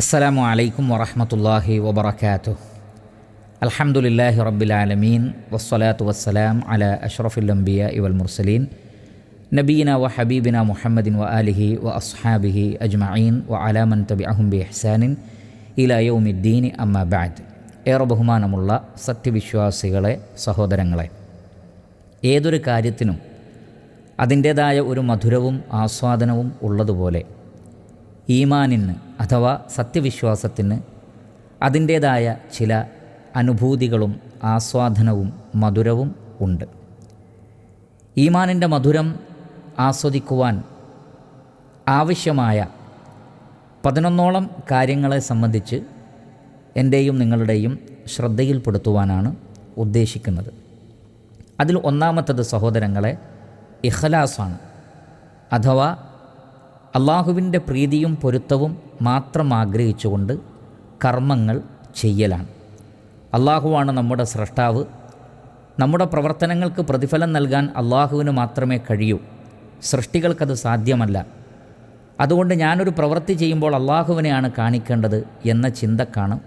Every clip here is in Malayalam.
വറഹമത്തല്ലാഹി വബർക്കാത്തു അൽഹംദുലില്ലാഹി റബ്ബിൽ ആലമീൻ. വസ്സലാത്തു വസ്സലാം അല അഷ്റഫുൽ അംബിയ ഇവൽ മുർസലീൻ. നബീന വ ഹബീബിന മുഹമ്മദിൻ വ ആലിഹി വ അസ്ഹാബിഹി അജ്മഈൻ വ അലാമൻ തബി അഹുംബി ഇഹ്സാനിൻ ഇല യൗമിദ്ദീൻ. അമ്മ ബാദ് ഏറെ ബഹുമാനമുള്ള സത്യവിശ്വാസികളെ സഹോദരങ്ങളെ ഏതൊരു കാര്യത്തിനും അതിന്റേതായ ഒരു മധുരവും ആസ്വാദനവും ഉള്ളതുപോലെ ഈമാനിന് അഥവാ സത്യവിശ്വാസത്തിന് അതിന്റേതായ ചില അനുഭൂതികളും ആസ്വാദനവും മധുരവും ഉണ്ട്. ഈമാനിന്റെ മധുരം ആസ്വദിക്കുവാൻ ആവശ്യമായ പതിനൊന്നോളം കാര്യങ്ങളെ സംബന്ധിച്ച് എന്റെയും നിങ്ങളുടെയും ശ്രദ്ധയിൽപ്പെടുത്തുവാനാണ് ഉദ്ദേശിക്കുന്നത്. അതിൽ ഒന്നാമത്തത് സഹോദരങ്ങളെ ഇഖലാസാണ്. അഥവാ അള്ളാഹുവിന്റെ പ്രീതിയും പൊരുത്തവും മാത്രം ആഗ്രഹിച്ചുകൊണ്ട് കർമ്മങ്ങൾ ചെയ്യലാണ്. അള്ളാഹുവാണ് നമ്മുടെ സ്രഷ്ടാവ്. നമ്മുടെ പ്രവർത്തനങ്ങൾക്ക് പ്രതിഫലം നൽകാൻ അള്ളാഹുവിന് മാത്രമേ കഴിയൂ. സൃഷ്ടികൾക്കത് സാധ്യമല്ല. അതുകൊണ്ട് ഞാനൊരു പ്രവൃത്തി ചെയ്യുമ്പോൾ അള്ളാഹുവിനെയാണ് കാണിക്കേണ്ടത് എന്ന ചിന്തക്കാണ്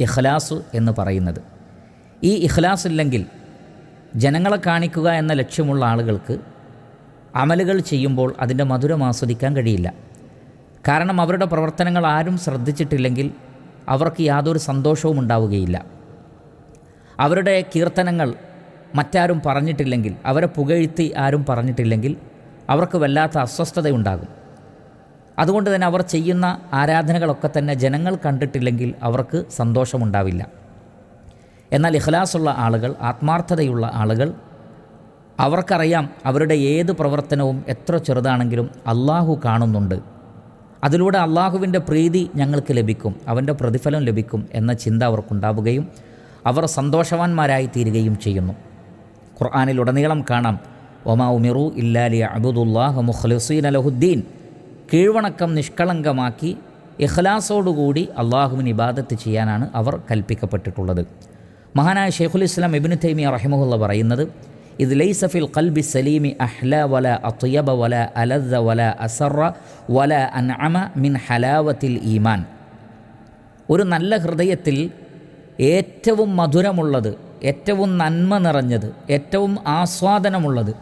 ഇഖ്ലാസ് എന്ന് പറയുന്നത്. ഈ ഇഖ്ലാസ് ഇല്ലെങ്കിൽ ജനങ്ങളെ കാണിക്കുക എന്ന ലക്ഷ്യമുള്ള ആളുകൾക്ക് അമലുകൾ ചെയ്യുമ്പോൾ അതിന്റെ മധുരം ആസ്വദിക്കാൻ കഴിയില്ല. കാരണം അവരുടെ പ്രവർത്തനങ്ങൾ ആരും ശ്രദ്ധിച്ചിട്ടില്ലെങ്കിൽ അവർക്ക് യാതൊരു സന്തോഷവും ഉണ്ടാവുകയില്ല. അവരുടെ കീർത്തനങ്ങൾ മറ്റാരും പറഞ്ഞിട്ടില്ലെങ്കിൽ അവരെ പുകഴ്ത്തി ആരും പറഞ്ഞിട്ടില്ലെങ്കിൽ അവർക്ക് വല്ലാത്ത അസ്വസ്ഥതയുണ്ടാകും. അതുകൊണ്ട് തന്നെ അവർ ചെയ്യുന്ന ആരാധനകളൊക്കെ തന്നെ ജനങ്ങൾ കണ്ടിട്ടില്ലെങ്കിൽ അവർക്ക് സന്തോഷമുണ്ടാവില്ല. എന്നാൽ ഇഖ്ലാസുള്ള ആളുകൾ ആത്മാർത്ഥതയുള്ള ആളുകൾ അവർക്കറിയാം അവരുടെ ഏത് പ്രവർത്തനവും എത്ര ചെറുതാണെങ്കിലും അള്ളാഹു കാണുന്നുണ്ട്. അതിലൂടെ അള്ളാഹുവിന്റെ പ്രീതി ഞങ്ങൾക്ക് ലഭിക്കും അവന്റെ പ്രതിഫലം ലഭിക്കും എന്ന ചിന്ത അവർക്കുണ്ടാവുകയും അവർ സന്തോഷവാന്മാരായി തീരുകയും ചെയ്യുന്നു. ഖുർആാനിലുടനീളം കാണാം ഒമാ ഉമിറു ഇല്ലാലി അബുദുല്ലാഹ് മുഖ്ലസീൻ അലഹുദ്ദീൻ കീഴ്വണക്കം നിഷ്കളങ്കമാക്കി ഇഖ്ലാസോടുകൂടി അള്ളാഹുവിന് ഇബാദത്ത് ചെയ്യാനാണ് അവർ കൽപ്പിക്കപ്പെട്ടിട്ടുള്ളത്. മഹാനായ ഷെയ്ഖുൽ ഇസ്ലാം ഇബിന് തൈമിയ റഹിമുല്ല പറയുന്നത് ഇത് ലൈസഫിൽ ഖൽബി സലീമി അഹ്ല വല അത്തുയബ വല അലദ വല അസറ വല അൻഅമ മിൻ ഹലാവത്തിൽ ഈമാൻ. ഒരു നല്ല ഹൃദയത്തിൽ ഏറ്റവും മധുരമുള്ളത് ഏറ്റവും നന്മ നിറഞ്ഞത് ഏറ്റവും ആസ്വാദനമുള്ളത്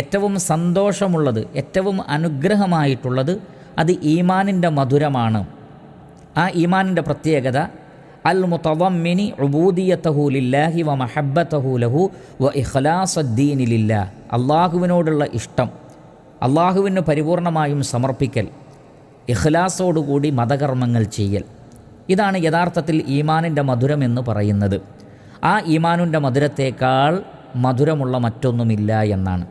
ഏറ്റവും സന്തോഷമുള്ളത് ഏറ്റവും അനുഗ്രഹമായിട്ടുള്ളത് അത് ഈമാനിന്റെ മധുരമാണ്. ആ ഈമാനിന്റെ പ്രത്യേകത അൽ മുത്തവമ്മിനി ഉബൂദിയത്തഹു ലില്ലാഹി വ മഹബത്തഹു ലഹു വ ഇഖ്ലാസദ്ദീനി ലില്ലാ. അള്ളാഹുവിനോടുള്ള ഇഷ്ടം അള്ളാഹുവിന് പരിപൂർണമായും സമർപ്പിക്കൽ ഇഖ്ലാസോടുകൂടി മതകർമ്മങ്ങൾ ചെയ്യൽ. ഇതാണ് യഥാർത്ഥത്തിൽ ഈമാനിന്റെ മധുരമെന്ന് പറയുന്നത്. ആ ഈമാനുന്റെ മധുരത്തേക്കാൾ മധുരമുള്ള മറ്റൊന്നുമില്ല എന്നാണ്.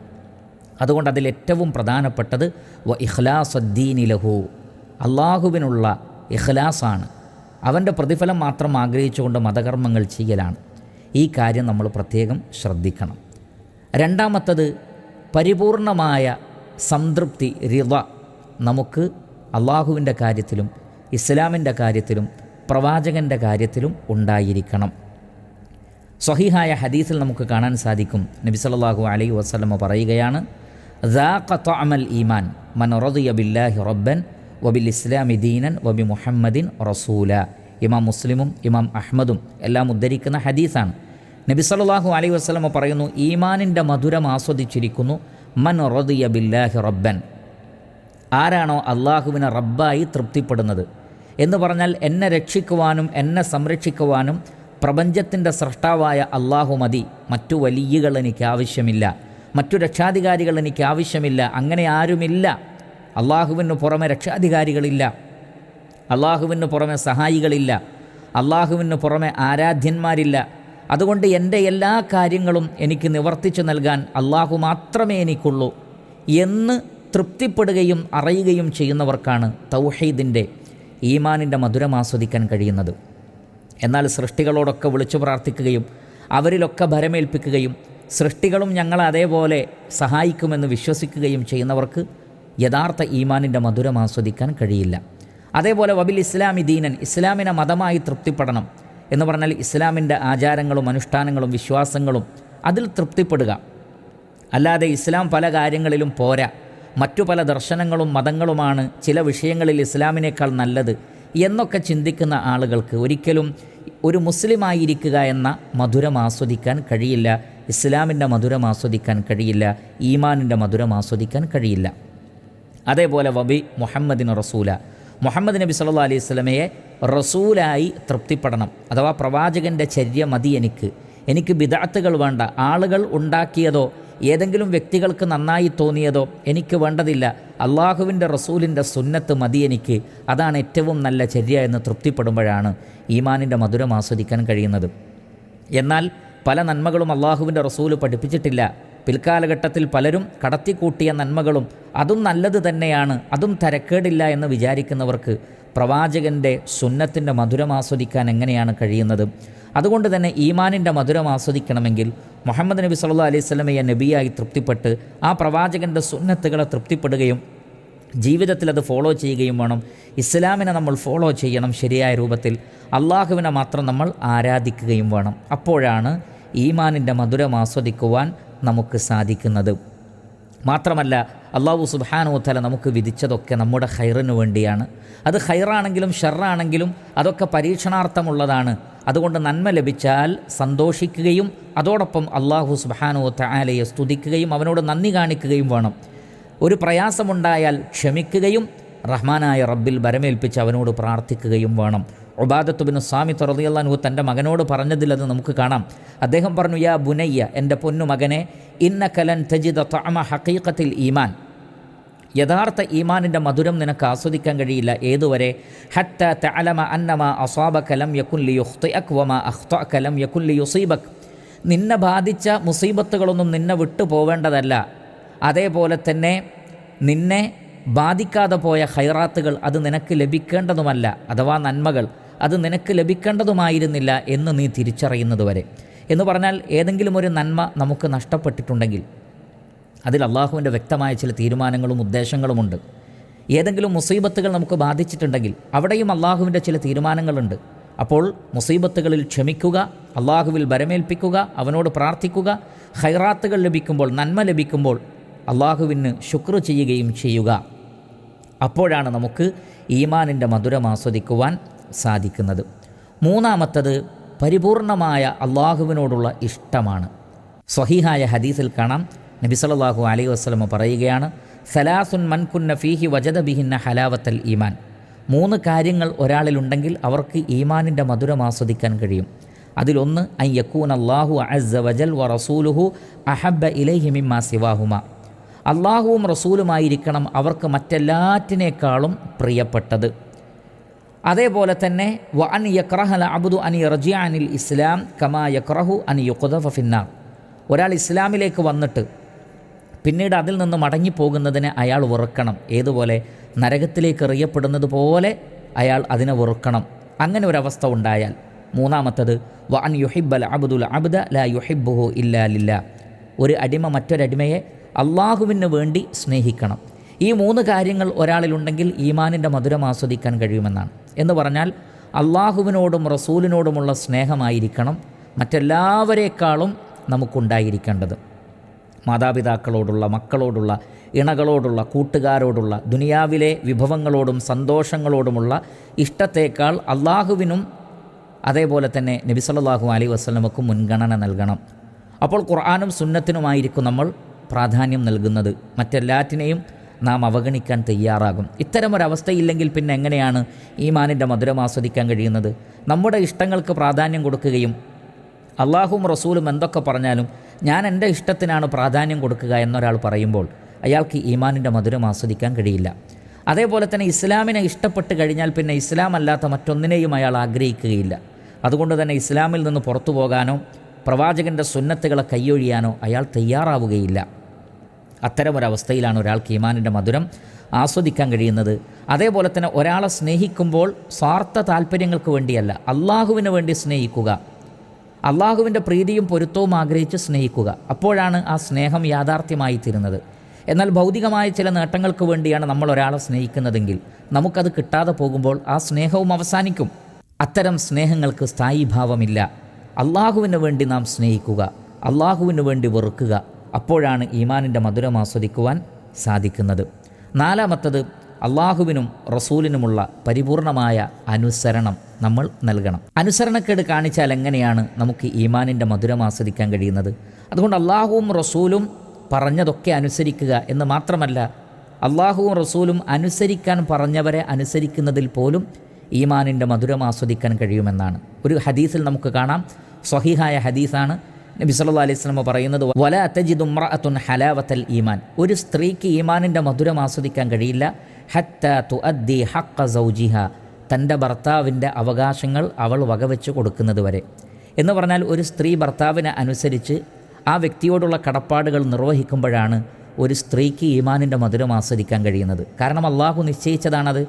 അതുകൊണ്ട് അതിൽ ഏറ്റവും പ്രധാനപ്പെട്ടത് വ ഇഖ്ലാസദ്ദീനിലഹു അള്ളാഹുവിനുള്ള ഇഖ്ലാസാണ്. അവന്റെ പ്രതിഫലം മാത്രം ആഗ്രഹിച്ചുകൊണ്ട് മതകർമ്മങ്ങൾ ചെയ്യലാണ്. ഈ കാര്യം നമ്മൾ പ്രത്യേകം ശ്രദ്ധിക്കണം. രണ്ടാമത്തത് പരിപൂർണമായ സംതൃപ്തി റിവ നമുക്ക് അള്ളാഹുവിന്റെ കാര്യത്തിലും ഇസ്ലാമിന്റെ കാര്യത്തിലും പ്രവാചകന്റെ കാര്യത്തിലും ഉണ്ടായിരിക്കണം. സ്വഹിഹായ ഹദീസിൽ നമുക്ക് കാണാൻ സാധിക്കും. നബി സല്ലല്ലാഹു അലൈഹി വസ്ലമ പറയുകയാണ് ഈമാൻ മൻ റദിയ ബില്ലാഹി റബ്ബൻ വബിൽ ഇസ്ലാമി ദീനൻ വബി മുഹമ്മദിൻ റസൂല. ഇമാം മുസ്ലിമും ഇമാം അഹമ്മദും എല്ലാം ഉദ്ധരിക്കുന്ന ഹദീസാണ്. നബി സല്ലല്ലാഹു അലൈഹി വസ്ലമ പറയുന്നു ഈമാനിന്റെ മധുരം ആസ്വദിച്ചിരിക്കുന്നു മൻ റദിയ ബില്ലാഹി റബ്ബൻ. ആരാണോ അള്ളാഹുവിനെ റബ്ബായി തൃപ്തിപ്പെടുന്നത് എന്ന് പറഞ്ഞാൽ എന്നെ രക്ഷിക്കുവാനും എന്നെ സംരക്ഷിക്കുവാനും പ്രപഞ്ചത്തിന്റെ സൃഷ്ടാവായ അള്ളാഹു മതി. മറ്റു വലിയകൾ എനിക്ക് ആവശ്യമില്ല മറ്റു രക്ഷാധികാരികൾ എനിക്ക് ആവശ്യമില്ല അങ്ങനെ ആരുമില്ല. അള്ളാഹുവിന് പുറമെ രക്ഷാധികാരികളില്ല. അള്ളാഹുവിന് പുറമെ സഹായികളില്ല. അള്ളാഹുവിന് പുറമെ ആരാധ്യന്മാരില്ല. അതുകൊണ്ട് എന്റെ എല്ലാ കാര്യങ്ങളും എനിക്ക് നിവർത്തിച്ചു നൽകാൻ അള്ളാഹു മാത്രമേ എനിക്കുള്ളൂ എന്ന് തൃപ്തിപ്പെടുകയും അറിയുകയും ചെയ്യുന്നവർക്കാണ് തൗഹീദിന്റെ ഈമാനിന്റെ മധുരം ആസ്വദിക്കാൻ കഴിയുന്നത്. എന്നാൽ സൃഷ്ടികളോടൊക്കെ വിളിച്ചു പ്രാർത്ഥിക്കുകയും അവരിലൊക്കെ ഭരമേൽപ്പിക്കുകയും സൃഷ്ടികളും ഞങ്ങളെ അതേപോലെ സഹായിക്കുമെന്ന് വിശ്വസിക്കുകയും ചെയ്യുന്നവർക്ക് യഥാർത്ഥ ഈമാനിന്റെ മധുരം ആസ്വദിക്കാൻ കഴിയില്ല. അതേപോലെ വബിൽ ഇസ്ലാമി ദീനൻ ഇസ്ലാമിനെ മതമായി തൃപ്തിപ്പെടണം എന്ന് പറഞ്ഞാൽ ഇസ്ലാമിന്റെ ആചാരങ്ങളും അനുഷ്ഠാനങ്ങളും വിശ്വാസങ്ങളും അതിൽ തൃപ്തിപ്പെടുക. അല്ലാതെ ഇസ്ലാം പല കാര്യങ്ങളിലും പോരാ. മറ്റു പല ദർശനങ്ങളും മതങ്ങളുമാണ് ചില വിഷയങ്ങളിൽ ഇസ്ലാമിനേക്കാൾ നല്ലത് എന്നൊക്കെ ചിന്തിക്കുന്ന ആളുകൾക്ക് ഒരിക്കലും ഒരു മുസ്ലിമായിരിക്കുക എന്ന മധുരം ആസ്വദിക്കാൻ കഴിയില്ല ഇസ്ലാമിന്റെ മധുരം ആസ്വദിക്കാൻ കഴിയില്ല ഈമാനിന്റെ മധുരം ആസ്വദിക്കാൻ കഴിയില്ല. അതേപോലെ വബി മുഹമ്മദിൻ റസൂല. മുഹമ്മദ് നബി സല്ലാ അലൈഹി സ്വലമയെ റസൂലായി തൃപ്തിപ്പെടണം. അഥവാ പ്രവാചകന്റെ ചര്യ മതി എനിക്ക്. എനിക്ക് ബിദാത്തുകൾ വേണ്ട. ആളുകൾ ഉണ്ടാക്കിയതോ ഏതെങ്കിലും വ്യക്തികൾക്ക് നന്നായി തോന്നിയതോ എനിക്ക് വേണ്ടതില്ല. അള്ളാഹുവിന്റെ റസൂലിന്റെ സുന്നത്ത് മതി എനിക്ക്. അതാണ് ഏറ്റവും നല്ല ചര്യ എന്ന് തൃപ്തിപ്പെടുമ്പോഴാണ് ഈമാനിന്റെ മധുരം ആസ്വദിക്കാൻ കഴിയുന്നത്. എന്നാൽ പല നന്മകളും അള്ളാഹുവിന്റെ റസൂൽ പഠിപ്പിച്ചിട്ടില്ല. പിൽക്കാലഘട്ടത്തിൽ പലരും കടത്തിക്കൂട്ടിയ നന്മകളും അതും നല്ലത് തന്നെയാണ് അതും തരക്കേടില്ല എന്ന് വിചാരിക്കുന്നവർക്ക് പ്രവാചകന്റെ സുന്നത്തിന്റെ മധുരം ആസ്വദിക്കാൻ എങ്ങനെയാണ് കഴിയുന്നത്? അതുകൊണ്ട് തന്നെ ഈമാനിന്റെ മധുരം ആസ്വദിക്കണമെങ്കിൽ മുഹമ്മദ് നബി സല്ലാ അലൈഹി സ്വലമയെ നബിയായി തൃപ്തിപ്പെട്ട് ആ പ്രവാചകന്റെ സുന്നത്തുകളെ തൃപ്തിപ്പെടുകയും ജീവിതത്തിൽ അത് ഫോളോ ചെയ്യുകയും വേണം. ഇസ്ലാമിനെ നമ്മൾ ഫോളോ ചെയ്യണം ശരിയായ രൂപത്തിൽ. അള്ളാഹുവിനെ മാത്രം നമ്മൾ ആരാധിക്കുകയും വേണം. അപ്പോഴാണ് ഈമാനിന്റെ മധുരം ആസ്വദിക്കുവാൻ നമുക്ക് സാധിക്കുന്നത്. മാത്രമല്ല അള്ളാഹു സുബാനോത്തല നമുക്ക് വിധിച്ചതൊക്കെ നമ്മുടെ ഹൈറിനു വേണ്ടിയാണ്. അത് ഹൈറാണെങ്കിലും ഷെറാണെങ്കിലും അതൊക്കെ പരീക്ഷണാർത്ഥമുള്ളതാണ്. അതുകൊണ്ട് നന്മ ലഭിച്ചാൽ സന്തോഷിക്കുകയും അതോടൊപ്പം അള്ളാഹു സുബാനോത്ത ആലയെ സ്തുതിക്കുകയും അവനോട് നന്ദി കാണിക്കുകയും വേണം. ഒരു പ്രയാസമുണ്ടായാൽ ക്ഷമിക്കുകയും റഹ്മാനായ റബ്ബിൽ വരമേൽപ്പിച്ച് അവനോട് പ്രാർത്ഥിക്കുകയും വേണം. ഉബാദത്തുബിന് സ്വാമി തുറതിയല്ലാൻഹു തന്റെ മകനോട് പറഞ്ഞതിൽ അത് നമുക്ക് കാണാം. അദ്ദേഹം പറഞ്ഞു യാ ബുനയ്യ എന്റെ പൊന്നു മകനെ ഇന്ന കലൻ തജിദ തഅമ ഹക്കീക്കത്തിൽ ഈമാൻ. യഥാർത്ഥ ഈമാനിന്റെ മധുരം നിനക്ക് ആസ്വദിക്കാൻ കഴിയില്ല. ഏതുവരെ? ഹത്ത തലമ അന്നമ അസ്വാബ കലം യക്കുല്ലി യുഖ്തിഅക് വമ അഖ്ത കലം യക്കുല്ലി യുസീബക് നിന്നെ ബാധിച്ച മുസീബത്തുകളൊന്നും നിന്നെ വിട്ടു പോവേണ്ടതല്ല. അതേപോലെ തന്നെ നിന്നെ ബാധിക്കാതെ പോയ ഹൈറാത്തുകൾ അത് നിനക്ക് ലഭിക്കേണ്ടതുമല്ല. അഥവാ നന്മകൾ. അത് നിനക്ക് ലഭിക്കേണ്ടതുമായിരുന്നില്ല എന്ന് നീ തിരിച്ചറിയുന്നതുവരെ എന്ന് പറഞ്ഞാൽ ഏതെങ്കിലും ഒരു നന്മ നമുക്ക് നഷ്ടപ്പെട്ടിട്ടുണ്ടെങ്കിൽ അതിൽ അള്ളാഹുവിന്റെ വ്യക്തമായ ചില തീരുമാനങ്ങളും ഉദ്ദേശങ്ങളുമുണ്ട് ഏതെങ്കിലും മുസീബത്തുകൾ നമുക്ക് ബാധിച്ചിട്ടുണ്ടെങ്കിൽ അവിടെയും അള്ളാഹുവിന്റെ ചില തീരുമാനങ്ങളുണ്ട്. അപ്പോൾ മുസീബത്തുകളിൽ ക്ഷമിക്കുക അള്ളാഹുവിൽ ബരമേൽപ്പിക്കുക അവനോട് പ്രാർത്ഥിക്കുക ഹൈറാത്തുകൾ ലഭിക്കുമ്പോൾ നന്മ ലഭിക്കുമ്പോൾ അള്ളാഹുവിന് ശുക്ർ ചെയ്യുകയും ചെയ്യുക. അപ്പോഴാണ് നമുക്ക് ഈമാനിന്റെ മധുരം ആസ്വദിക്കുവാൻ സാധിക്കുന്നത്. മൂന്നാമത്തത് പരിപൂർണമായ അള്ളാഹുവിനോടുള്ള ഇഷ്ടമാണ്. സ്വഹീഹായ ഹദീസിൽ കാണാം. നബി സല്ലല്ലാഹു അലൈഹി വസ്ലമ പറയുകയാണ് സലാസുൻ മൻകുന്ന ഫീഹി വജദ ബിഹിന്ന ഹലാവത്തൽ ഈമാൻ. മൂന്ന് കാര്യങ്ങൾ ഒരാളിലുണ്ടെങ്കിൽ അവർക്ക് ഈമാനിന്റെ മധുരം ആസ്വദിക്കാൻ കഴിയും. അതിലൊന്ന് ഐ യക്കൂൻ അള്ളാഹു അസ്സ വജൽ വ റസൂലുഹു അഹബ്ബ ഇലൈഹി മിമ്മ സിവാഹുമ. അള്ളാഹുവും റസൂലുമായിരിക്കണം അവർക്ക് മറ്റെല്ലാറ്റിനേക്കാളും പ്രിയപ്പെട്ടത്. അതേപോലെ തന്നെ വ അൻ യക്രഹൽ അബുദു അനി റജിയ അനിൽ ഇസ്ലാം കമാ യക്രഹു അനി യുഖദഫ ഫിന്നാർ. ഒരാൾ ഇസ്ലാമിലേക്ക് വന്നിട്ട് പിന്നീട് അതിൽ നിന്ന് മടങ്ങിപ്പോകുന്നതിനെ അയാൾ വെറുക്കണം. ഏതുപോലെ? നരകത്തിലേക്ക് എറിയപ്പെടുന്നത് പോലെ അയാൾ അതിനെ വെറുക്കണം. അങ്ങനെ ഒരവസ്ഥ ഉണ്ടായാൽ. മൂന്നാമത്തത് വ അൻ യുഹിബൽ അബ്ദുൽ അബ്ദ ലാ യുഹിബുഹു ഇല്ലാ ലില്ല. ഒരു അടിമ മറ്റൊരടിമയെ അള്ളാഹുവിന് വേണ്ടി സ്നേഹിക്കണം. ഈ മൂന്ന് കാര്യങ്ങൾ ഒരാളിലുണ്ടെങ്കിൽ ഈമാനിന്റെ മധുരം ആസ്വദിക്കാൻ കഴിയുമെന്നാണ്. എന്ന് പറഞ്ഞാൽ അള്ളാഹുവിനോടും റസൂലിനോടുമുള്ള സ്നേഹമായിരിക്കണം മറ്റെല്ലാവരേക്കാളും നമുക്കുണ്ടായിരിക്കേണ്ടത്. മാതാപിതാക്കളോടുള്ള മക്കളോടുള്ള ഇണകളോടുള്ള കൂട്ടുകാരോടുള്ള ദുനിയാവിലെ വിഭവങ്ങളോടും സന്തോഷങ്ങളോടുമുള്ള ഇഷ്ടത്തേക്കാൾ അള്ളാഹുവിനും അതേപോലെ തന്നെ നബി സല്ലല്ലാഹു അലൈഹി വസ്ലമക്കും മുൻഗണന നൽകണം. അപ്പോൾ ഖുർആാനും സുന്നത്തിനുമായിരിക്കും നമ്മൾ പ്രാധാന്യം നൽകുന്നത്. മറ്റെല്ലാറ്റിനെയും നാം അവഗണിക്കാൻ തയ്യാറാകും. ഇത്തരമൊരവസ്ഥയില്ലെങ്കിൽ പിന്നെ എങ്ങനെയാണ് ഈമാനിന്റെ മധുരം ആസ്വദിക്കാൻ കഴിയുന്നത്? നമ്മുടെ ഇഷ്ടങ്ങൾക്ക് പ്രാധാന്യം കൊടുക്കുകയും അള്ളാഹും റസൂലും എന്തൊക്കെ പറഞ്ഞാലും ഞാൻ എന്റെ ഇഷ്ടത്തിനാണ് പ്രാധാന്യം കൊടുക്കുക എന്നൊരാൾ പറയുമ്പോൾ അയാൾക്ക് ഈമാനിന്റെ മധുരം ആസ്വദിക്കാൻ കഴിയില്ല. അതേപോലെ തന്നെ ഇസ്ലാമിനെ ഇഷ്ടപ്പെട്ട് കഴിഞ്ഞാൽ പിന്നെ ഇസ്ലാം അല്ലാത്ത മറ്റൊന്നിനെയും അയാൾ ആഗ്രഹിക്കുകയില്ല. അതുകൊണ്ട് തന്നെ ഇസ്ലാമിൽ നിന്ന് പുറത്തു പോകാനോ പ്രവാചകന്റെ സുന്നത്തുകളെ കൈയൊഴിയാനോ അയാൾ തയ്യാറാവുകയില്ല. അത്തരമൊരവസ്ഥയിലാണ് ഒരാൾക്ക് ഈമാനിന്റെ മധുരം ആസ്വദിക്കാൻ കഴിയുന്നത്. അതേപോലെ തന്നെ ഒരാളെ സ്നേഹിക്കുമ്പോൾ സ്വാർത്ഥ താല്പര്യങ്ങൾക്ക് വേണ്ടിയല്ല അള്ളാഹുവിന് വേണ്ടി സ്നേഹിക്കുക. അള്ളാഹുവിന്റെ പ്രീതിയും പൊരുത്തവും ആഗ്രഹിച്ച് സ്നേഹിക്കുക. അപ്പോഴാണ് ആ സ്നേഹം യാഥാർത്ഥ്യമായി തീരുന്നത്. എന്നാൽ ഭൗതികമായ ചില നേട്ടങ്ങൾക്ക് വേണ്ടിയാണ് നമ്മൾ ഒരാളെ സ്നേഹിക്കുന്നതെങ്കിൽ നമുക്കത് കിട്ടാതെ പോകുമ്പോൾ ആ സ്നേഹവും അവസാനിക്കും. അത്തരം സ്നേഹങ്ങൾക്ക് സ്ഥായീഭാവമില്ല. അള്ളാഹുവിന് വേണ്ടി നാം സ്നേഹിക്കുക. അള്ളാഹുവിന് വേണ്ടി വെറുക്കുക. അപ്പോഴാണ് ഈമാനിന്റെ മധുരം ആസ്വദിക്കുവാൻ സാധിക്കുന്നത്. നാലാമത്തത് അള്ളാഹുവിനും റസൂലിനുമുള്ള പരിപൂർണമായ അനുസരണം നമ്മൾ നൽകണം. അനുസരണക്കേട് കാണിച്ചാൽ എങ്ങനെയാണ് നമുക്ക് ഈമാനിന്റെ മധുരം ആസ്വദിക്കാൻ കഴിയുന്നത്? അതുകൊണ്ട് അള്ളാഹുവും റസൂലും പറഞ്ഞതൊക്കെ അനുസരിക്കുക എന്ന് മാത്രമല്ല അള്ളാഹുവും റസൂലും അനുസരിക്കാൻ പറഞ്ഞവരെ അനുസരിക്കുന്നതിൽ പോലും ഈമാനിന്റെ മധുരം ആസ്വദിക്കാൻ കഴിയുമെന്നാണ്. ഒരു ഹദീസിൽ നമുക്ക് കാണാം. സ്വഹീഹായ ഹദീസാണ് നബി സല്ലാ അലൈഹി സ്വലമ പറയുന്നത് വല തജിദു ഇംറഅത്തുൻ ഹലാവത്തൽ ഈമാൻ. ഒരു സ്ത്രീക്ക് ഈമാനിന്റെ മധുരം ആസ്വദിക്കാൻ കഴിയില്ല. ഹത്ത തുഅദ്ദി ഹക്ക സൗജിഹ. തന്റെ ഭർത്താവിന്റെ അവകാശങ്ങൾ അവൾ വകവെച്ച് കൊടുക്കുന്നത് വരെ. എന്ന് പറഞ്ഞാൽ ഒരു സ്ത്രീ ഭർത്താവിനെ അനുസരിച്ച് ആ വ്യക്തിയോടുള്ള കടപ്പാടുകൾ നിർവഹിക്കുമ്പോഴാണ് ഒരു സ്ത്രീക്ക് ഈമാനിന്റെ മധുരം ആസ്വദിക്കാൻ കഴിയുന്നത്. കാരണം അള്ളാഹു നിശ്ചയിച്ചതാണത്.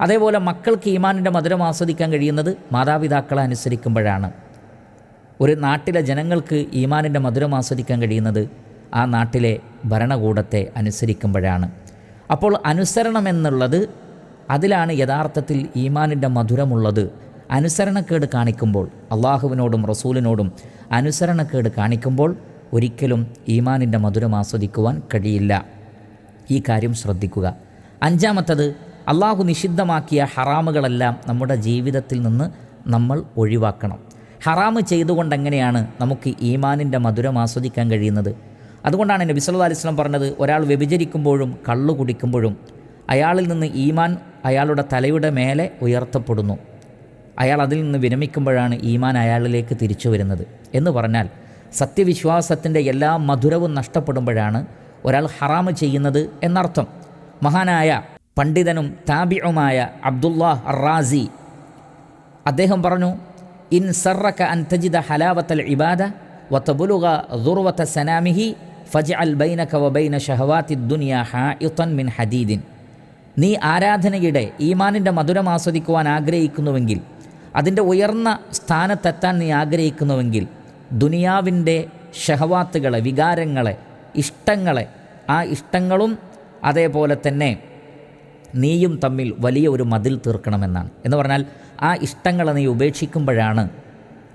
അതേപോലെ മക്കൾക്ക് ഈമാനിന്റെ മധുരം ആസ്വദിക്കാൻ കഴിയുന്നത് മാതാപിതാക്കളെ അനുസരിക്കുമ്പോഴാണ്. ഒരു നാട്ടിലെ ജനങ്ങൾക്ക് ഈമാനിന്റെ മധുരം ആസ്വദിക്കാൻ കഴിയുന്നത് ആ നാട്ടിലെ ഭരണകൂടത്തെ അനുസരിക്കുമ്പോഴാണ്. അപ്പോൾ അനുസരണം എന്നുള്ളത് അതിലാണ് യഥാർത്ഥത്തിൽ ഈമാനിന്റെ മധുരമുള്ളത്. അനുസരണക്കേട് കാണിക്കുമ്പോൾ അള്ളാഹുവിനോടും റസൂലിനോടും അനുസരണക്കേട് കാണിക്കുമ്പോൾ ഒരിക്കലും ഈമാനിന്റെ മധുരം ആസ്വദിക്കുവാൻ കഴിയില്ല. ഈ കാര്യം ശ്രദ്ധിക്കുക. അഞ്ചാമത്തത് അള്ളാഹു നിഷിദ്ധമാക്കിയ ഹറാമുകളെല്ലാം നമ്മുടെ ജീവിതത്തിൽ നിന്ന് നമ്മൾ ഒഴിവാക്കണം. ഹറാമ് ചെയ്തുകൊണ്ട് എങ്ങനെയാണ് നമുക്ക് ഈമാനിന്റെ മധുരം ആസ്വദിക്കാൻ കഴിയുന്നത്? അതുകൊണ്ടാണ് നബി സല്ലല്ലാഹു അലൈഹി പറഞ്ഞത് ഒരാൾ വ്യഭിചരിക്കുമ്പോഴും കള്ളു കുടിക്കുമ്പോഴും അയാളിൽ നിന്ന് ഈമാൻ അയാളുടെ തലയുടെ മേലെ ഉയർത്തപ്പെടുന്നു. അയാൾ അതിൽ നിന്ന് വിരമിക്കുമ്പോഴാണ് ഈമാൻ അയാളിലേക്ക് തിരിച്ചു വരുന്നത് എന്ന് പറഞ്ഞാൽ സത്യവിശ്വാസത്തിന്റെ എല്ലാ മധുരവും നഷ്ടപ്പെടുമ്പോഴാണ് ഒരാൾ ഹറാമ് ചെയ്യുന്നത് എന്നർത്ഥം. മഹാനായ പണ്ഡിതനും താബിയുമായ അബ്ദുല്ലാഹ് റാസി അദ്ദേഹം പറഞ്ഞു ഇൻ സറക്ക അൻ തജിദ ഹലാവത്തൽ ഇബാദ വതബുലുഗ ദുർവത സനാമിഹി ഫജ അൽ ബൈനക വബൈന ഷഹവാത്തി ദുനിയ ഹായുത്തൻ മിൻ ഹദീദിൻ. നീ ആരാധനയുടെ ഈമാനിന്റെ മധുരം ആസ്വദിക്കുവാൻ ആഗ്രഹിക്കുന്നുവെങ്കിൽ അതിന്റെ ഉയർന്ന സ്ഥാനത്തെത്താൻ നീ ആഗ്രഹിക്കുന്നുവെങ്കിൽ ദുനിയാവിന്റെ ഷഹവാത്തുകളെ വികാരങ്ങളെ ഇഷ്ടങ്ങളെ ആ ഇഷ്ടങ്ങളും അതേപോലെ തന്നെ നീയും തമ്മിൽ വലിയ ഒരു മതിൽ തീർക്കണമെന്നാണ്. എന്ന് പറഞ്ഞാൽ ആ ഇഷ്ടങ്ങളെ നീ ഉപേക്ഷിക്കുമ്പോഴാണ്.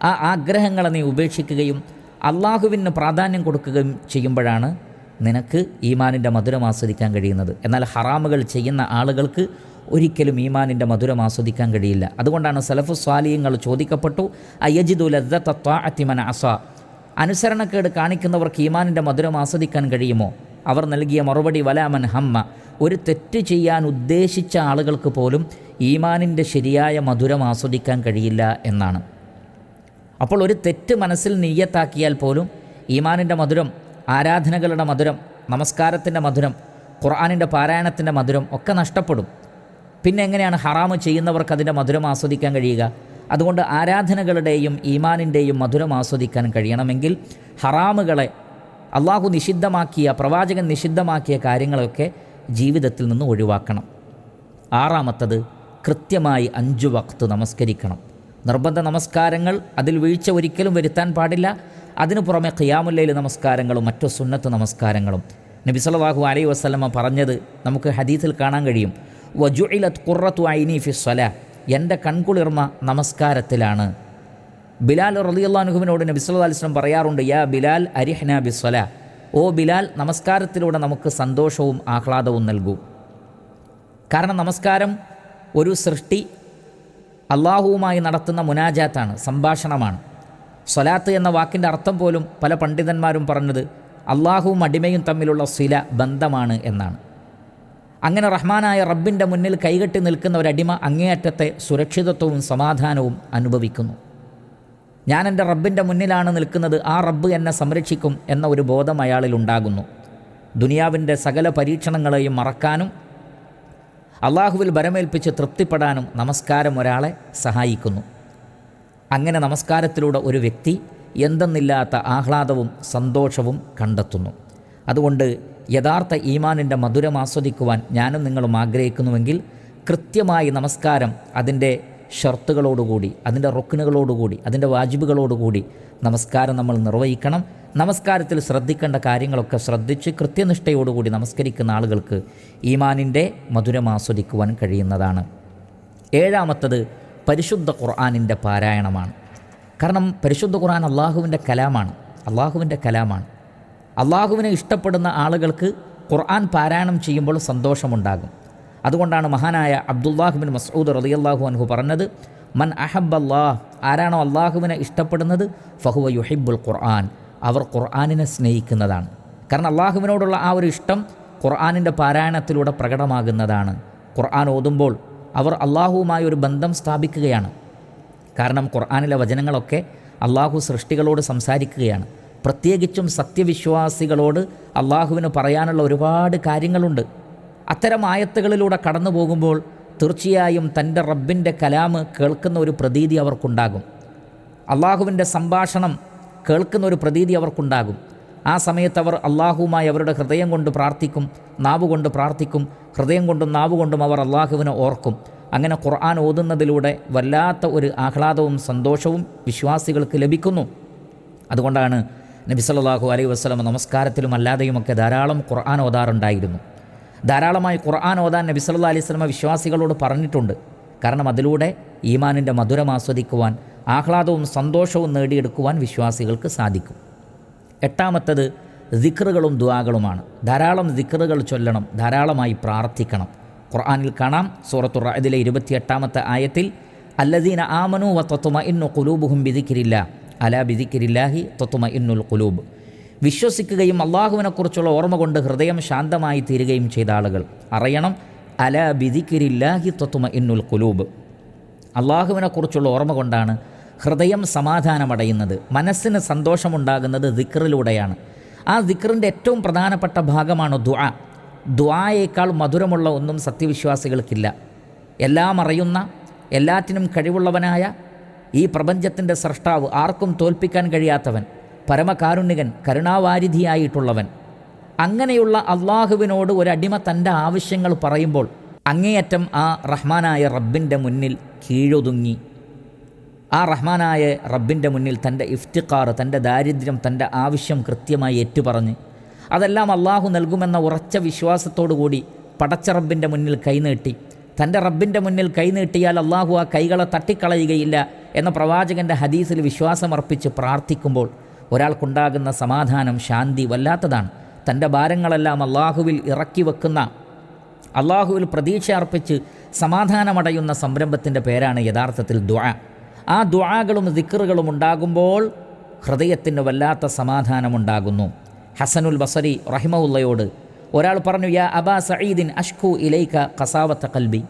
ആ ആഗ്രഹങ്ങളെ നീ ഉപേക്ഷിക്കുകയും അള്ളാഹുവിന് പ്രാധാന്യം കൊടുക്കുകയും ചെയ്യുമ്പോഴാണ് നിനക്ക് ഈമാനിന്റെ മധുരം ആസ്വദിക്കാൻ കഴിയുന്നത്. എന്നാൽ ഹറാമുകൾ ചെയ്യുന്ന ആളുകൾക്ക് ഒരിക്കലും ഈമാനിന്റെ മധുരം ആസ്വദിക്കാൻ കഴിയില്ല. അതുകൊണ്ടാണ് സലഫു സ്വാലിയങ്ങൾ ചോദിക്കപ്പെട്ടു അയജിദു ലദ്ദത്തത്വാഅത്തിമൻ അസ? അനുസരണക്കേട് കാണിക്കുന്നവർക്ക് ഈമാനിന്റെ മധുരം ആസ്വദിക്കാൻ കഴിയുമോ? അവർ നൽകിയ മറുപടി വലാമൻ ഹമ്മ. ഒരു തെറ്റ് ചെയ്യാൻ ഉദ്ദേശിച്ച ആളുകൾക്ക് പോലും ഈമാനിന്റെ ശരിയായ മധുരം ആസ്വദിക്കാൻ കഴിയില്ല എന്നാണ്. അപ്പോൾ ഒരു തെറ്റ് മനസ്സിൽ നീയത്താക്കിയാൽ പോലും ഈമാനിന്റെ മധുരം ആരാധനകളുടെ മധുരം നമസ്കാരത്തിന്റെ മധുരം ഖുർആാനിന്റെ പാരായണത്തിന്റെ മധുരം ഒക്കെ നഷ്ടപ്പെടും. പിന്നെ എങ്ങനെയാണ് ഹറാമ് ചെയ്യുന്നവർക്ക് അതിന്റെ മധുരം ആസ്വദിക്കാൻ കഴിയുക? അതുകൊണ്ട് ആരാധനകളുടെയും ഈമാനിന്റെയും മധുരം ആസ്വദിക്കാൻ കഴിയണമെങ്കിൽ ഹറാമുകളെ അള്ളാഹു നിഷിദ്ധമാക്കിയ പ്രവാചകൻ നിഷിദ്ധമാക്കിയ കാര്യങ്ങളൊക്കെ ജീവിതത്തിൽ നിന്ന് ഒഴിവാക്കണം. ആറാമത്തത് കൃത്യമായി അഞ്ച് വക്ത് നമസ്കരിക്കണം. നിർബന്ധ നമസ്കാരങ്ങൾ അതിൽ വീഴ്ച ഒരിക്കലും വരുത്താൻ പാടില്ല. അതിനു പുറമെ ഖിയാമുല്ലയിൽ നമസ്കാരങ്ങളും മറ്റു സുന്നത്ത് നമസ്കാരങ്ങളും. നബി സല്ലല്ലാഹു അലൈഹി വസ്ലമ പറഞ്ഞത് നമുക്ക് ഹദീസിൽ കാണാൻ കഴിയും. വജുഇലത് ഖുറത്തു ഐനി ഫി സ്വല. എന്റെ കൺകുളിർമ നമസ്കാരത്തിലാണ്. ബിലാൽ റളിയല്ലാഹുവിനോട് നബി സല്ലാ അലൈഹി വസല്ലം പറയാറുണ്ട് യാ ബിലാൽ അരിഹ്ന ബിസ്വല ഓ ബിലാൽ നമസ്കാരത്തിലൂടെ നമുക്ക് സന്തോഷവും ആഹ്ലാദവും നൽകൂ. കാരണം നമസ്കാരം ഒരു സൃഷ്ടി അള്ളാഹുവുമായി നടത്തുന്ന മുനാജാത്താണ് സംഭാഷണമാണ്. സ്വലാത്ത് എന്ന വാക്കിന്റെ അർത്ഥം പോലും പല പണ്ഡിതന്മാരും പറഞ്ഞത് അള്ളാഹുവും അടിമയും തമ്മിലുള്ള സില ബന്ധമാണ് എന്നാണ്. അങ്ങനെ റഹ്മാനായ റബ്ബിന്റെ മുന്നിൽ കൈകെട്ടി നിൽക്കുന്ന ഒരടിമ അങ്ങേയറ്റത്തെ സുരക്ഷിതത്വവും സമാധാനവും അനുഭവിക്കുന്നു. ഞാൻ എന്റെ റബ്ബിന്റെ മുന്നിലാണ് നിൽക്കുന്നത് ആ റബ്ബ് എന്നെ സംരക്ഷിക്കും എന്ന ഒരു ബോധം അയാളിൽ ഉണ്ടാകുന്നു. ദുനിയാവിന്റെ സകല പരീക്ഷണങ്ങളെയും മറക്കാനും അള്ളാഹുവിൽ ബരമേൽപ്പിച്ച് തൃപ്തിപ്പെടാനും നമസ്കാരം ഒരാളെ സഹായിക്കുന്നു. അങ്ങനെ നമസ്കാരത്തിലൂടെ ഒരു വ്യക്തി എന്തെന്നില്ലാത്ത ആഹ്ലാദവും സന്തോഷവും കണ്ടെത്തുന്നു. അതുകൊണ്ട് യഥാർത്ഥ ഈമാനിന്റെ മധുരം ആസ്വദിക്കുവാൻ ഞാനും നിങ്ങളും ആഗ്രഹിക്കുന്നുവെങ്കിൽ കൃത്യമായി നമസ്കാരം അതിന്റെ ഷർത്തുകളോടുകൂടി അതിന്റെ റൊക്കിനുകളോടുകൂടി അതിന്റെ വാജിബുകളോടുകൂടി നമസ്കാരം നമ്മൾ നിർവഹിക്കണം. നമസ്കാരത്തിൽ ശ്രദ്ധിക്കേണ്ട കാര്യങ്ങളൊക്കെ ശ്രദ്ധിച്ച് കൃത്യനിഷ്ഠയോടുകൂടി നമസ്കരിക്കുന്ന ആളുകൾക്ക് ഈമാനിന്റെ മധുരം ആസ്വദിക്കുവാൻ കഴിയുന്നതാണ്. ഏഴാമത്തത് പരിശുദ്ധ ഖുർആാനിന്റെ പാരായണമാണ്. കാരണം പരിശുദ്ധ ഖുർആൻ അള്ളാഹുവിന്റെ കലാമാണ്. അള്ളാഹുവിന്റെ കലാമാണ്. അള്ളാഹുവിനെ ഇഷ്ടപ്പെടുന്ന ആളുകൾക്ക് ഖുർആൻ പാരായണം ചെയ്യുമ്പോൾ സന്തോഷമുണ്ടാകും. അതുകൊണ്ടാണ് മഹാനായ അബ്ദുല്ലാഹുബിൻ മസൂദ് റളിയല്ലാഹു അൻഹു പറഞ്ഞത് മൻ അഹബ് അള്ളാഹ് ആരാണോ അള്ളാഹുവിനെ ഇഷ്ടപ്പെടുന്നത് ഫഹുവ യുഹിബുൽ ഖുർആൻ. അവർ ഖുർആാനിനെ സ്നേഹിക്കുന്നതാണ്. കാരണം അള്ളാഹുവിനോടുള്ള ആ ഒരു ഇഷ്ടം ഖുർആാനിന്റെ പാരായണത്തിലൂടെ പ്രകടമാകുന്നതാണ്. ഖുർആൻ ഓതുമ്പോൾ അവർ അള്ളാഹുവുമായി ഒരു ബന്ധം സ്ഥാപിക്കുകയാണ്. കാരണം ഖുർആാനിലെ വചനങ്ങളൊക്കെ അള്ളാഹു സൃഷ്ടികളോട് സംസാരിക്കുകയാണ്. പ്രത്യേകിച്ചും സത്യവിശ്വാസികളോട് അള്ളാഹുവിന് പറയാനുള്ള ഒരുപാട് കാര്യങ്ങളുണ്ട്. അത്തരം ആയത്തുകളിലൂടെ കടന്നു പോകുമ്പോൾ തീർച്ചയായും തന്റെ റബ്ബിന്റെ കലാമ് കേൾക്കുന്ന ഒരു പ്രതീതി അവർക്കുണ്ടാകും. അള്ളാഹുവിന്റെ സംഭാഷണം കേൾക്കുന്ന ഒരു പ്രതീതി അവർക്കുണ്ടാകും. ആ സമയത്ത് അവർ അള്ളാഹുവുമായി അവരുടെ ഹൃദയം കൊണ്ട് പ്രാർത്ഥിക്കും നാവ് കൊണ്ട് പ്രാർത്ഥിക്കും ഹൃദയം കൊണ്ടും നാവ് കൊണ്ടും അവർ അള്ളാഹുവിനെ ഓർക്കും. അങ്ങനെ ഖുർആൻ ഓതുന്നതിലൂടെ വല്ലാത്ത ഒരു ആഹ്ലാദവും സന്തോഷവും വിശ്വാസികൾക്ക് ലഭിക്കുന്നു. അതുകൊണ്ടാണ് നബി സല്ലാഹു അലൈഹി വസ്ലം നമസ്കാരത്തിലും അല്ലാതെയുമൊക്കെ ധാരാളം ഖുർആൻ ഓതാറുണ്ടായിരുന്നു. ധാരാളമായി ഖുർആൻ ഓതാൻ നബി സല്ലാ അലൈഹി വസ്ലമ വിശ്വാസികളോട് പറഞ്ഞിട്ടുണ്ട്. കാരണം അതിലൂടെ ഈമാനിന്റെ മധുരം ആസ്വദിക്കുവാൻ ആഹ്ലാദവും സന്തോഷവും നേടിയെടുക്കുവാൻ വിശ്വാസികൾക്ക് സാധിക്കും. എട്ടാമത്തത് ദിക്റുകളും ദുആകളുമാണ്. ധാരാളം ദിക്റുകൾ ചൊല്ലണം ധാരാളമായി പ്രാർത്ഥിക്കണം. ഖുർആാനിൽ കാണാം സൂറത്തു റഅദിലെ ഇരുപത്തിയെട്ടാമത്തെ ആയത്തിൽ അല്ലദീന ആമനു വ തൊത്തുമ ഇന്നു കുലൂബുഹും ബിദിക്കിരില്ല അല ബിദിക്കിരില്ലാഹി തൊത്തുമ ഇന്നുൽ കുലൂബ് വിശ്വസിക്കുകയും അള്ളാഹുവിനെക്കുറിച്ചുള്ള ഓർമ്മ കൊണ്ട് ഹൃദയം ശാന്തമായി തീരുകയും ചെയ്ത ആളുകൾ അറിയണം അല ബിദിക്കിരില്ലാഹി തൊത്തുമ ഇന്നുൽ കുലൂബ് അള്ളാഹുവിനെക്കുറിച്ചുള്ള ഓർമ്മ കൊണ്ടാണ് ഹൃദയം സമാധാനമടയുന്നത് മനസ്സിന് സന്തോഷമുണ്ടാകുന്നത് ദിക്റിലൂടെയാണ്. ആ ദിക്റിന്റെ ഏറ്റവും പ്രധാനപ്പെട്ട ഭാഗമാണ് ദ്വാ ദ്വായേക്കാൾ മധുരമുള്ള ഒന്നും സത്യവിശ്വാസികൾക്കില്ല. എല്ലാം അറിയുന്ന എല്ലാറ്റിനും കഴിവുള്ളവനായ ഈ പ്രപഞ്ചത്തിന്റെ സൃഷ്ടാവ് ആർക്കും തോൽപ്പിക്കാൻ കഴിയാത്തവൻ പരമകാരുണ്യകൻ കരുണാവാരിധിയായിട്ടുള്ളവൻ. അങ്ങനെയുള്ള അള്ളാഹുവിനോട് ഒരടിമ തന്റെ ആവശ്യങ്ങൾ പറയുമ്പോൾ അങ്ങേയറ്റം ആ റഹ്മാനായ റബ്ബിന്റെ മുന്നിൽ കീഴൊതുങ്ങി ആ റഹ്മാനായ റബ്ബിന്റെ മുന്നിൽ തന്റെ ഇഫ്തിഖാർ തന്റെ ദാരിദ്ര്യം തന്റെ ആവശ്യം കൃത്യമായി ഏറ്റുപറഞ്ഞ് അതെല്ലാം അള്ളാഹു നൽകുമെന്ന ഉറച്ച വിശ്വാസത്തോടുകൂടി പടച്ച റബ്ബിന്റെ മുന്നിൽ കൈനീട്ടി തന്റെ റബ്ബിന്റെ മുന്നിൽ കൈനീട്ടിയാൽ അള്ളാഹു ആ കൈകളെ തട്ടിക്കളയുകയില്ല എന്ന പ്രവാചകന്റെ ഹദീസിൽ വിശ്വാസമർപ്പിച്ച് പ്രാർത്ഥിക്കുമ്പോൾ ഒരാൾക്കുണ്ടാകുന്ന സമാധാനം ശാന്തി വല്ലാത്തതാണ്. തന്റെ ഭാരങ്ങളെല്ലാം അള്ളാഹുവിൽ ഇറക്കി വെക്കുന്ന അള്ളാഹുവിൽ പ്രതീക്ഷ അർപ്പിച്ച് സമാധാനമടയുന്ന സംരംഭത്തിന്റെ പേരാണ് യഥാർത്ഥത്തിൽ ദ്വാ ആ ദുവാകളും ദിക്കറുകളും ഉണ്ടാകുമ്പോൾ ഹൃദയത്തിന് വല്ലാത്ത സമാധാനമുണ്ടാകുന്നു. ഹസനുൽ ബസരി റഹിമവുള്ളയോട് ഒരാൾ പറഞ്ഞു യാ അബാ സഈദിൻ അഷ്കു ഇലൈക കസാവത്ത കൽബി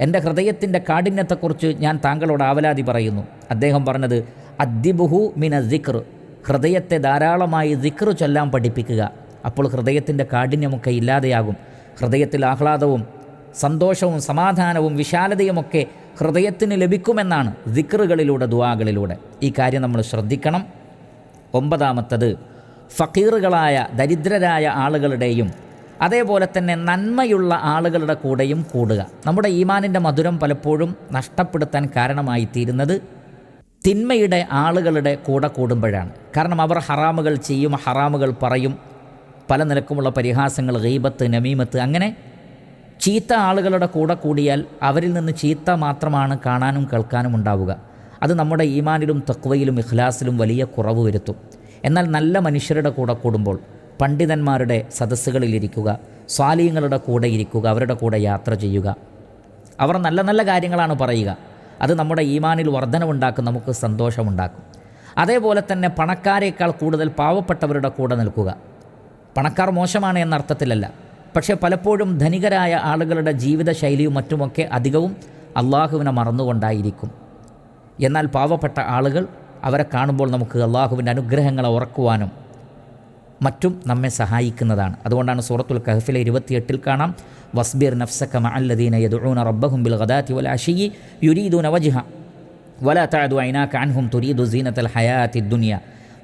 എന്റെ ഹൃദയത്തിന്റെ കാഠിന്യത്തെക്കുറിച്ച് ഞാൻ താങ്കളോട് ആവലാതി പറയുന്നു. അദ്ദേഹം പറഞ്ഞത് അദ്ദിബുഹു മിന ദിക്ർ. ഹൃദയത്തെ ധാരാളമായി ദിക്ർ ചൊല്ലാൻ പഠിപ്പിക്കുക. അപ്പോൾ ഹൃദയത്തിന്റെ കാഠിന്യമൊക്കെ ഇല്ലാതെയാകും. ഹൃദയത്തിൽ ആഹ്ലാദവും സന്തോഷവും സമാധാനവും വിശാലതയുമൊക്കെ ഹൃദയത്തിന് ലഭിക്കുമെന്നാണ് ദിക്റുകളിലൂടെ ദുവാകളിലൂടെ ഈ കാര്യം നമ്മൾ ശ്രദ്ധിക്കണം. ഒമ്പതാമത്തത് ഫക്കീറുകളായ ദരിദ്രരായ ആളുകളുടെയും അതേപോലെ തന്നെ നന്മയുള്ള ആളുകളുടെ കൂടെയും കൂടുക. നമ്മുടെ ഈമാനിന്റെ മധുരം പലപ്പോഴും നഷ്ടപ്പെടുത്താൻ കാരണമായി തീരുന്നത് തിന്മയുടെ ആളുകളുടെ കൂടെ കൂടുമ്പോഴാണ്. കാരണം അവർ ഹറാമുകൾ ചെയ്യും ഹറാമുകൾ പറയും. പല നിലക്കുമുള്ള പരിഹാസങ്ങൾ ഗീബത്ത് നമീമത്ത് അങ്ങനെ ചീത്ത ആളുകളുടെ കൂടെ കൂടിയാൽ അവരിൽ നിന്ന് ചീത്ത മാത്രമാണ് കാണാനും കേൾക്കാനും ഉണ്ടാവുക. അത് നമ്മുടെ ഈമാനിലും തക്വയിലും ഇഖ്ലാസിലും വലിയ കുറവ് വരുത്തും. എന്നാൽ നല്ല മനുഷ്യരുടെ കൂടെ കൂടുമ്പോൾ പണ്ഡിതന്മാരുടെ സദസ്സുകളിലിരിക്കുക സ്വാലീയങ്ങളുടെ കൂടെ ഇരിക്കുക അവരുടെ കൂടെ യാത്ര ചെയ്യുക. അവർ നല്ല നല്ല കാര്യങ്ങളാണ് പറയുക. അത് നമ്മുടെ ഈമാനിൽ വർധനമുണ്ടാക്കും നമുക്ക് സന്തോഷമുണ്ടാക്കും. അതേപോലെ തന്നെ പണക്കാരേക്കാൾ കൂടുതൽ പാവപ്പെട്ടവരുടെ കൂടെ നിൽക്കുക. പണക്കാർ മോശമാണ് എന്ന അർത്ഥത്തിലല്ല. പക്ഷേ പലപ്പോഴും ധനികരായ ആളുകളുടെ ജീവിതശൈലിയും മറ്റുമൊക്കെ അധികവും അള്ളാഹുവിനെ മറന്നുകൊണ്ടായിരിക്കും. എന്നാൽ പാവപ്പെട്ട ആളുകൾ അവരെ കാണുമ്പോൾ നമുക്ക് അള്ളാഹുവിന്റെ അനുഗ്രഹങ്ങളെ ഉറക്കുവാനും മറ്റും നമ്മെ സഹായിക്കുന്നതാണ്. അതുകൊണ്ടാണ് സൂറത്തുൽ കഹഫിലെ ഇരുപത്തിയെട്ടിൽ കാണാം വസ്ബിർ നഫ്സക്ക മഅല്ലദീന യദുഊന റബ്ബഹും ബിൽ ഗദാതി വൽ അഷിയി യുരീദൂന വജ്ഹ വല തഅദു ഐനാക അൻഹും തുരീദു സീനത്തൽ ഹയാതി ദുനിയ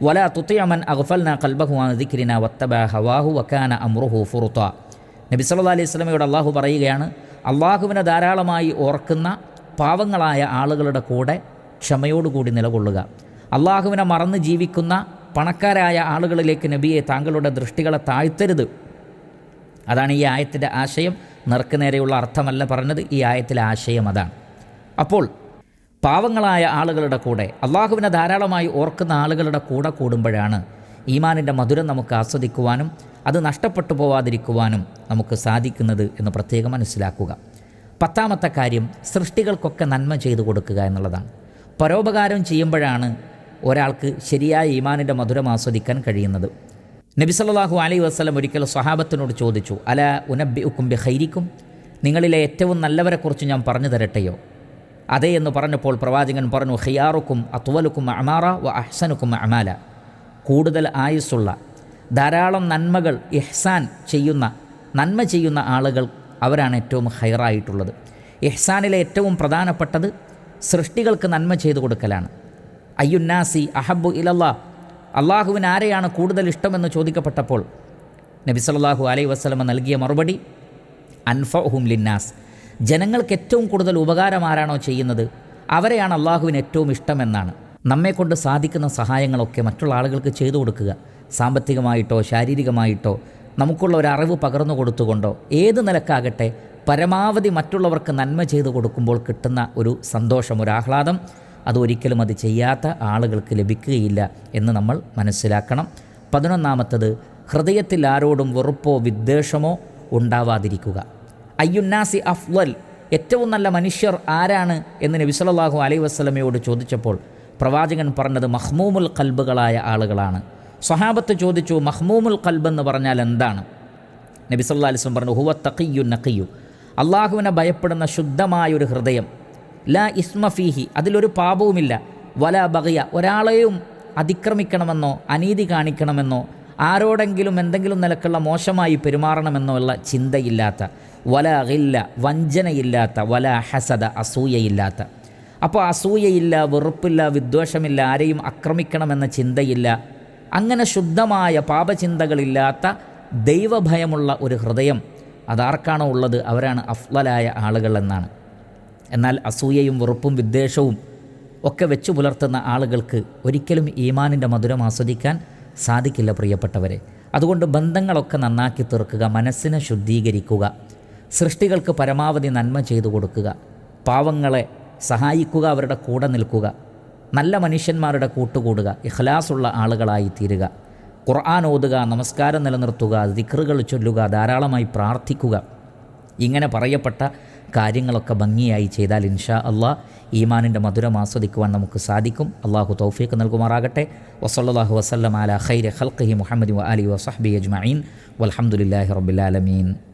വല തുതിഅ മൻ അഗ്ഫൽന ഖൽബഹു അൻ ദിക്രിനാ വത്തബഅ ഹവാഹു വകാന അംറുഹു ഫുറുതാ നബി സല്ലാ അലൈഹി സ്വലമയോട് അള്ളാഹു പറയുകയാണ് അള്ളാഹുവിനെ ധാരാളമായി ഓർക്കുന്ന പാവങ്ങളായ ആളുകളുടെ കൂടെ ക്ഷമയോടുകൂടി നിലകൊള്ളുക. അള്ളാഹുവിനെ മറന്ന് ജീവിക്കുന്ന പണക്കാരായ ആളുകളിലേക്ക് നബിയെ താങ്കളുടെ ദൃഷ്ടികളെ താഴ്ത്തരുത്. അതാണ് ഈ ആയത്തിന്റെ ആശയം. നേരെയുള്ള അർത്ഥമല്ല പറഞ്ഞത് ഈ ആയത്തിലെ ആശയം അതാണ്. അപ്പോൾ പാവങ്ങളായ ആളുകളുടെ കൂടെ അള്ളാഹുവിനെ ധാരാളമായി ഓർക്കുന്ന ആളുകളുടെ കൂടെ കൂടുമ്പോഴാണ് ഈമാനിന്റെ മധുരം നമുക്ക് ആസ്വദിക്കുവാനും അത് നഷ്ടപ്പെട്ടു പോവാതിരിക്കുവാനും നമുക്ക് സാധിക്കുന്നത് എന്ന് പ്രത്യേകം മനസ്സിലാക്കുക. പത്താമത്തെ കാര്യം സൃഷ്ടികൾക്കൊക്കെ നന്മ ചെയ്തു കൊടുക്കുക എന്നുള്ളതാണ്. പരോപകാരം ചെയ്യുമ്പോഴാണ് ഒരാൾക്ക് ശരിയായ ഈമാനിന്റെ മധുരം ആസ്വദിക്കാൻ കഴിയുന്നത്. നബി സല്ലല്ലാഹു അലൈഹി വസ്ലം ഒരിക്കൽ സ്വഹാബത്തിനോട് ചോദിച്ചു അല ഉനബി ഉക്കുംബി ഹൈരിക്കും നിങ്ങളിലെ ഏറ്റവും നല്ലവരെക്കുറിച്ച് ഞാൻ പറഞ്ഞു തരട്ടെയോ? അതേ എന്ന് പറഞ്ഞപ്പോൾ പ്രവാചകൻ പറഞ്ഞു ഖിയാറുക്കും അത്വലുക്കും അമാറ വ അഹ്സനുക്കും അമാല. കൂടുതൽ ആയുസ്സുള്ള ധാരാളം നന്മകൾ ഇഹ്സാൻ ചെയ്യുന്ന നന്മ ചെയ്യുന്ന ആളുകൾ അവരാണ് ഏറ്റവും ഹൈറായിട്ടുള്ളത്. ഇഹ്സാനിലെ ഏറ്റവും പ്രധാനപ്പെട്ടത് സൃഷ്ടികൾക്ക് നന്മ ചെയ്തു കൊടുക്കലാണ്. അയ്യുന്നാസി അഹബു ഇലല്ലാ അള്ളാഹുവിന് ആരെയാണ് കൂടുതൽ ഇഷ്ടമെന്ന് ചോദിക്കപ്പെട്ടപ്പോൾ നബി സല്ലല്ലാഹു അലൈഹി വസ്ലമ നൽകിയ മറുപടി അൻഫഹും ലിന്നാസ്. ജനങ്ങൾക്ക് ഏറ്റവും കൂടുതൽ ഉപകാരം ആരാണോ ചെയ്യുന്നത് അവരെയാണ് അള്ളാഹുവിന് ഏറ്റവും ഇഷ്ടമെന്നാണ്. നമ്മെക്കൊണ്ട് സാധിക്കുന്ന സഹായങ്ങളൊക്കെ മറ്റുള്ള ആളുകൾക്ക് ചെയ്തു കൊടുക്കുക. സാമ്പത്തികമായിട്ടോ ശാരീരികമായിട്ടോ നമുക്കുള്ള ഒരു അറിവ് പകർന്നു കൊടുത്തുകൊണ്ടോ ഏത് നിലക്കാകട്ടെ പരമാവധി മറ്റുള്ളവർക്ക് നന്മ ചെയ്തു കൊടുക്കുമ്പോൾ കിട്ടുന്ന ഒരു സന്തോഷം ഒരു ആഹ്ലാദം അത് ഒരിക്കലും അത് ചെയ്യാത്ത ആളുകൾക്ക് ലഭിക്കുകയില്ല എന്ന് നമ്മൾ മനസ്സിലാക്കണം. പതിനൊന്നാമത്തത് ഹൃദയത്തിൽ ആരോടും വെറുപ്പോ വിദ്വേഷമോ ഉണ്ടാവാതിരിക്കുക. അയ്യുന്നാസി അഫ്വൽ ഏറ്റവും നല്ല മനുഷ്യർ ആരാണ് എന്ന് നബി സല്ലല്ലാഹു അലൈഹി ചോദിച്ചപ്പോൾ പ്രവാചകൻ പറഞ്ഞത് മഹ്മൂമുൽ കൽബുകളായ ആളുകളാണ്. സ്വഹാബത്ത് ചോദിച്ചു മഹ്മൂമുൽ കൽബ് എന്ന് പറഞ്ഞാൽ എന്താണ്? നബി സല്ലാ അലിസ്ലം പറഞ്ഞു ഹുവ തഖിയു നഖിയു അള്ളാഹുവിനെ ഭയപ്പെടുന്ന ശുദ്ധമായൊരു ഹൃദയം. ലാ ഇസ്മഫീഹി അതിലൊരു പാപവുമില്ല. വല ബഗയ ഒരാളെയും അതിക്രമിക്കണമെന്നോ അനീതി കാണിക്കണമെന്നോ ആരോടെങ്കിലും എന്തെങ്കിലും നിലക്കുള്ള മോശമായി പെരുമാറണമെന്നോ ഉള്ള ചിന്തയില്ലാത്ത വല അകില്ല വഞ്ചനയില്ലാത്ത വല ഹസദ അസൂയയില്ലാത്ത. അപ്പോൾ അസൂയയില്ല വെറുപ്പില്ല വിദ്വേഷമില്ല ആരെയും ആക്രമിക്കണമെന്ന ചിന്തയില്ല. അങ്ങനെ ശുദ്ധമായ പാപചിന്തകളില്ലാത്ത ദൈവഭയമുള്ള ഒരു ഹൃദയം അതാർക്കാണോ ഉള്ളത്? അവരാണ് അഫ്ലലായ ആളുകൾ എന്നാണ്. എന്നാൽ അസൂയയും വെറുപ്പും വിദ്വേഷവും ഒക്കെ വെച്ചു പുലർത്തുന്ന ആളുകൾക്ക് ഒരിക്കലും ഈമാനിന്റെ മധുരം ആസ്വദിക്കാൻ സാധിക്കില്ല പ്രിയപ്പെട്ടവരെ. അതുകൊണ്ട് ബന്ധങ്ങളൊക്കെ നന്നാക്കി തീർക്കുക മനസ്സിനെ ശുദ്ധീകരിക്കുക സൃഷ്ടികൾക്ക് പരമാവധി നന്മ ചെയ്തു കൊടുക്കുക പാവങ്ങളെ സഹായിക്കുക അവരുടെ കൂടെ നിൽക്കുക നല്ല മനുഷ്യന്മാരുടെ കൂട്ടുകൂടുക ഇഖ്ലാസുള്ള ആളുകളായി തീരുക. ഖുർആൻ ഓതുക നമസ്കാരം നിലനിർത്തുക ദിക്റുകൾ ചൊല്ലുക ധാരാളമായി പ്രാർത്ഥിക്കുക. ഇങ്ങനെ പറയപ്പെട്ട കാര്യങ്ങളൊക്കെ ഭംഗിയായി ചെയ്താൽ ഇൻഷാ അള്ളാ ഈമാനിന്റെ മധുരം ആസ്വദിക്കുവാൻ നമുക്ക് സാധിക്കും. അള്ളാഹു തൗഫീഖ് നൽകുമാറാകട്ടെ. വസല്ലാഹു വസ്ലം അല ഖൈർ ഹൽഖി മുഹമ്മദ് അലി വസഹബി അജ്മീൻ വലഹമുല്ലാഹി റബ്ബുലാലമീൻ